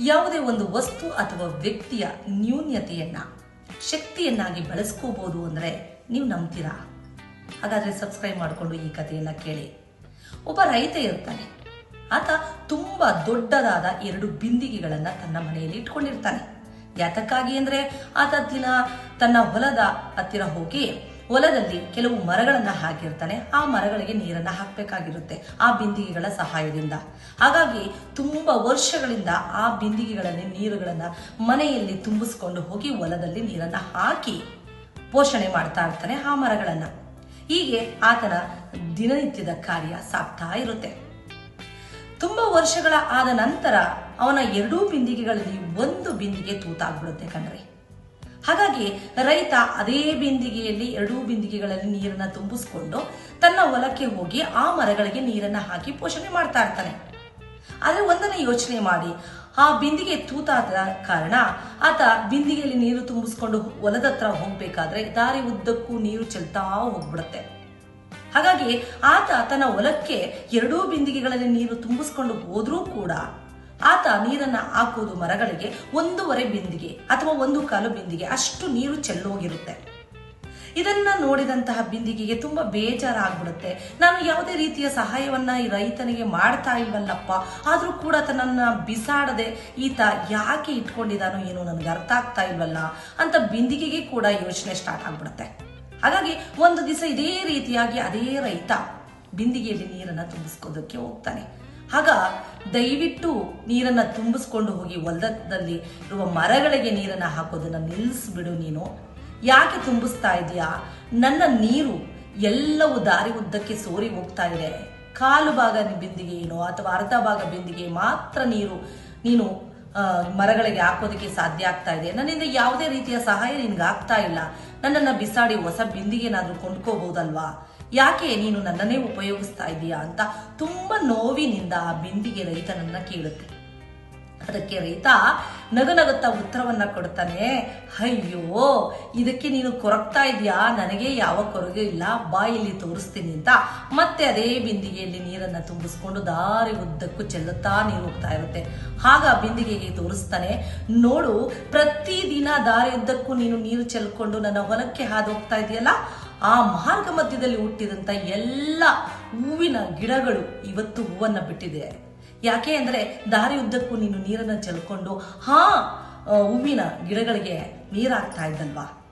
ಯಾವುದೇ ಒಂದು ವಸ್ತು ಅಥವಾ ವ್ಯಕ್ತಿಯ ನ್ಯೂನ್ಯತೆಯನ್ನ ಶಕ್ತಿಯನ್ನಾಗಿ ಬಳಸ್ಕೋಬಹುದು ಅಂದ್ರೆ ನೀವು ನಂಬ್ತೀರಾ? ಹಾಗಾದ್ರೆ ಸಬ್ಸ್ಕ್ರೈಬ್ ಮಾಡಿಕೊಂಡು ಈ ಕಥೆಯನ್ನ ಕೇಳಿ. ಒಬ್ಬ ರೈತ ಇರ್ತಾನೆ. ಆತ ತುಂಬಾ ದೊಡ್ಡದಾದ ಎರಡು ಬಿಂದಿಗೆಗಳನ್ನ ತನ್ನ ಮನೆಯಲ್ಲಿ ಇಟ್ಕೊಂಡಿರ್ತಾನೆ. ಯಾತಕ್ಕಾಗಿ ಅಂದ್ರೆ ಆತ ದಿನ ತನ್ನ ಹೊಲದ ಹತ್ತಿರ ಹೋಗಿ ಹೊಲದಲ್ಲಿ ಕೆಲವು ಮರಗಳನ್ನ ಹಾಕಿರ್ತಾನೆ, ಆ ಮರಗಳಿಗೆ ನೀರನ್ನ ಹಾಕಬೇಕಾಗಿರುತ್ತೆ, ಆ ಬಿಂದಿಗೆಗಳ ಸಹಾಯದಿಂದ. ಹಾಗಾಗಿ ತುಂಬಾ ವರ್ಷಗಳಿಂದ ಆ ಬಿಂದಿಗೆಗಳಲ್ಲಿ ನೀರುಗಳನ್ನ ಮನೆಯಲ್ಲಿ ತುಂಬಿಸ್ಕೊಂಡು ಹೋಗಿ ಹೊಲದಲ್ಲಿ ನೀರನ್ನ ಹಾಕಿ ಪೋಷಣೆ ಮಾಡ್ತಾ ಇರ್ತಾನೆ ಆ ಮರಗಳನ್ನ. ಹೀಗೆ ಆತನ ದಿನನಿತ್ಯದ ಕಾರ್ಯ ಸಾಗ್ತಾ ಇರುತ್ತೆ. ತುಂಬಾ ವರ್ಷಗಳ ಆದ ನಂತರ ಅವನ ಎರಡೂ ಬಿಂದಿಗೆಗಳಲ್ಲಿ ಒಂದು ಬಿಂದಿಗೆ ತೂತಾಗ್ಬಿಡುತ್ತೆ ಕಣ್ರಿ. ಹಾಗಾಗಿ ರೈತ ಅದೇ ಬಿಂದಿಗೆಯಲ್ಲಿ, ಎರಡೂ ಬಿಂದಿಗೆಗಳಲ್ಲಿ ನೀರನ್ನ ತುಂಬಿಸ್ಕೊಂಡು ತನ್ನ ಹೊಲಕ್ಕೆ ಹೋಗಿ ಆ ಮರಗಳಿಗೆ ನೀರನ್ನ ಹಾಕಿ ಪೋಷಣೆ ಮಾಡ್ತಾ ಇರ್ತಾನೆ. ಆದ್ರೆ ಒಂದನೇ ಯೋಚನೆ ಮಾಡಿ, ಆ ಬಿಂದಿಗೆ ತೂತಾದ ಕಾರಣ ಆತ ಬಿಂದಿಗೆಯಲ್ಲಿ ನೀರು ತುಂಬಿಸ್ಕೊಂಡು ಹೊಲದ ಹತ್ರ ಹೋಗ್ಬೇಕಾದ್ರೆ ದಾರಿ ಉದ್ದಕ್ಕೂ ನೀರು ಚೆಲ್ತಾ ಹೋಗ್ಬಿಡುತ್ತೆ. ಹಾಗಾಗಿ ಆತ ತನ್ನ ಹೊಲಕ್ಕೆ ಎರಡೂ ಬಿಂದಿಗೆಗಳಲ್ಲಿ ನೀರು ತುಂಬಿಸ್ಕೊಂಡು ಹೋದ್ರೂ ಕೂಡ ಆತ ನೀರನ್ನ ಹಾಕುವುದು ಮರಗಳಿಗೆ ಒಂದೂವರೆ ಬಿಂದಿಗೆ ಅಥವಾ ಒಂದು ಕಾಲು ಬಿಂದಿಗೆ. ಅಷ್ಟು ನೀರು ಚೆಲ್ಲೋಗಿರುತ್ತೆ. ಇದನ್ನ ನೋಡಿದಂತಹ ಬಿಂದಿಗೆಗೆ ತುಂಬಾ ಬೇಜಾರಾಗ್ಬಿಡುತ್ತೆ. ನಾನು ಯಾವುದೇ ರೀತಿಯ ಸಹಾಯವನ್ನ ಈ ರೈತನಿಗೆ ಮಾಡ್ತಾ ಇಲ್ವಲ್ಲಪ್ಪ ಆದ್ರೂ ಕೂಡ ತನ್ನ ಬಿಸಾಡದೆ ಈತ ಯಾಕೆ ಇಟ್ಕೊಂಡಿದಾನೋ ಏನೋ ನನಗೆ ಅರ್ಥ ಆಗ್ತಾ ಇಲ್ವಲ್ಲ ಅಂತ ಬಿಂದಿಗೆಗೆ ಕೂಡ ಯೋಚನೆ ಸ್ಟಾರ್ಟ್ ಆಗ್ಬಿಡುತ್ತೆ. ಹಾಗಾಗಿ ಒಂದು ದಿವಸ ಇದೇ ರೀತಿಯಾಗಿ ಅದೇ ರೈತ ಬಿಂದಿಗೆಯಲ್ಲಿ ನೀರನ್ನ ತುಂಬಿಸ್ಕೋದಕ್ಕೆ ಹೋಗ್ತಾನೆ. ಆಗ ದಯವಿಟ್ಟು ನೀರನ್ನ ತುಂಬಿಸ್ಕೊಂಡು ಹೋಗಿ ಹೊಲದಲ್ಲಿ ಇರುವ ಮರಗಳಿಗೆ ನೀರನ್ನ ಹಾಕೋದನ್ನ ನಿಲ್ಲಿಸ್ಬಿಡು ನೀನು. ಯಾಕೆ ತುಂಬಿಸ್ತಾ ಇದೆಯಾ ನನ್ನ ನೀರು ಎಲ್ಲವೂ ದಾರಿ ಉದ್ದಕ್ಕೆ ಸೋರಿ ಹೋಗ್ತಾ ಇದೆ. ಕಾಲು ಭಾಗ ಬಿಂದಿಗೆ ಏನೋ ಅಥವಾ ಅರ್ಧ ಭಾಗ ಬಿಂದಿಗೆ ಮಾತ್ರ ನೀರು ನೀನು ಮರಗಳಿಗೆ ಹಾಕೋದಕ್ಕೆ ಸಾಧ್ಯ ಆಗ್ತಾ ಇದೆ. ನನ್ನಿಂದ ಯಾವುದೇ ರೀತಿಯ ಸಹಾಯ ನಿನ್ಗೆ ಆಗ್ತಾ ಇಲ್ಲ. ನನ್ನನ್ನು ಬಿಸಾಡಿ ಹೊಸ ಬಿಂದಿಗೆನಾದ್ರೂ ಕೊಂಡ್ಕೋಬಹುದಲ್ವಾ ಯಾಕೆ ನೀನು ನನ್ನನ್ನೇ ಉಪಯೋಗಿಸ್ತಾ ಇದೀಯಾ ಅಂತ ತುಂಬಾ ನೋವಿನಿಂದ ಆ ಬಿಂದಿಗೆ ರೈತನನ್ನ ಕೇಳುತ್ತೆ. ಅದಕ್ಕೆ ರೈತ ನಗನಗುತ್ತಾ ಉತ್ತರವನ್ನ ಕೊಡ್ತಾನೆ, ಅಯ್ಯೋ, ಇದಕ್ಕೆ ನೀನು ಕೊರಗ್ತಾ ಇದೆಯಾ? ನನಗೆ ಯಾವ ಕೊರಗೂ ಇಲ್ಲ. ಬಾಯಲ್ಲಿ ತೋರಿಸ್ತೀನಿ ಅಂತ ಮತ್ತೆ ಅದೇ ಬಿಂದಿಗೆಯಲ್ಲಿ ನೀರನ್ನ ತುಂಬಿಸ್ಕೊಂಡು ದಾರಿ ಉದ್ದಕ್ಕೂ ಚೆಲ್ಲುತ್ತಾ ನೀರು ಹೋಗ್ತಾ ಇರುತ್ತೆ. ಆಗ ಬಿಂದಿಗೆಗೆ ತೋರಿಸ್ತಾನೆ, ನೋಡು, ಪ್ರತಿದಿನ ದಾರಿ ಉದ್ದಕ್ಕೂ ನೀನು ನೀರು ಚೆಲ್ಕೊಂಡು ನನ್ನ ಹೊಲಕ್ಕೆ ಹಾದು ಹೋಗ್ತಾ ಇದೆಯಲ್ಲ? ಆ ಮಾರ್ಗ ಮಧ್ಯದಲ್ಲಿ ಹುಟ್ಟಿದಂತ ಎಲ್ಲ ಹೂವಿನ ಗಿಡಗಳು ಇವತ್ತು ಹೂವನ್ನ ಬಿಟ್ಟಿದೆ. ಯಾಕೆ ಅಂದರೆ ದಾರಿ ಉದ್ದಕ್ಕೂ ನೀನು ನೀರನ್ನು ಚೆಲ್ಕೊಂಡು, ಹಾ ಹೂವಿನ ಗಿಡಗಳಿಗೆ ನೀರಾಗ್ತಾ ಇದ್ದಲ್ವಾ?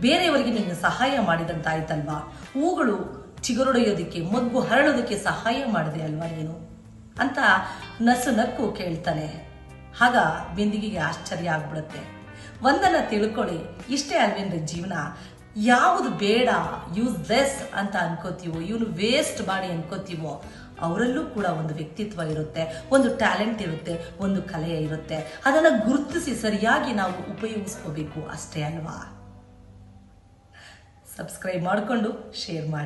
ಬೇರೆಯವರಿಗೆ ನೀನು ಸಹಾಯ ಮಾಡಿದಂತಾಯ್ತಲ್ವಾ? ಹೂಗಳು ಚಿಗುರೊಡೆಯೋದಕ್ಕೆ, ಮೊಗ್ಗು ಹರಳೋದಕ್ಕೆ ಸಹಾಯ ಮಾಡಿದೆ ಅಲ್ವಾ ನೀನು? ಅಂತ ನಸು ನಕ್ಕು ಕೇಳ್ತಾನೆ. ಆಗ ಬಿಂದಿಗೆಗೆ ಆಶ್ಚರ್ಯ ಆಗ್ಬಿಡುತ್ತೆ. ಒಂದನ್ನು ತಿಳ್ಕೊಳ್ಳಿ. ಇಷ್ಟೇ ಅಲ್ವೇನ್ರಿ ಜೀವನ? ಯಾವುದು ಬೇಡ ಯೂಸ್ ಲೆಸ್ ಅಂತ ಅನ್ಕೋತೀವೋ, ಇವನು ವೇಸ್ಟ್ ಮಾಡಿ ಅನ್ಕೋತೀವೋ, ಅವರಲ್ಲೂ ಕೂಡ ಒಂದು ವ್ಯಕ್ತಿತ್ವ ಇರುತ್ತೆ, ಒಂದು ಟ್ಯಾಲೆಂಟ್ ಇರುತ್ತೆ, ಒಂದು ಕಲೆ ಇರುತ್ತೆ. ಅದನ್ನು ಗುರುತಿಸಿ ಸರಿಯಾಗಿ ನಾವು ಉಪಯೋಗಿಸ್ಕೋಬೇಕು ಅಷ್ಟೇ ಅಲ್ವಾ? ಸಬ್ಸ್ಕ್ರೈಬ್ ಮಾಡಿಕೊಂಡು ಶೇರ್ ಮಾಡಿ.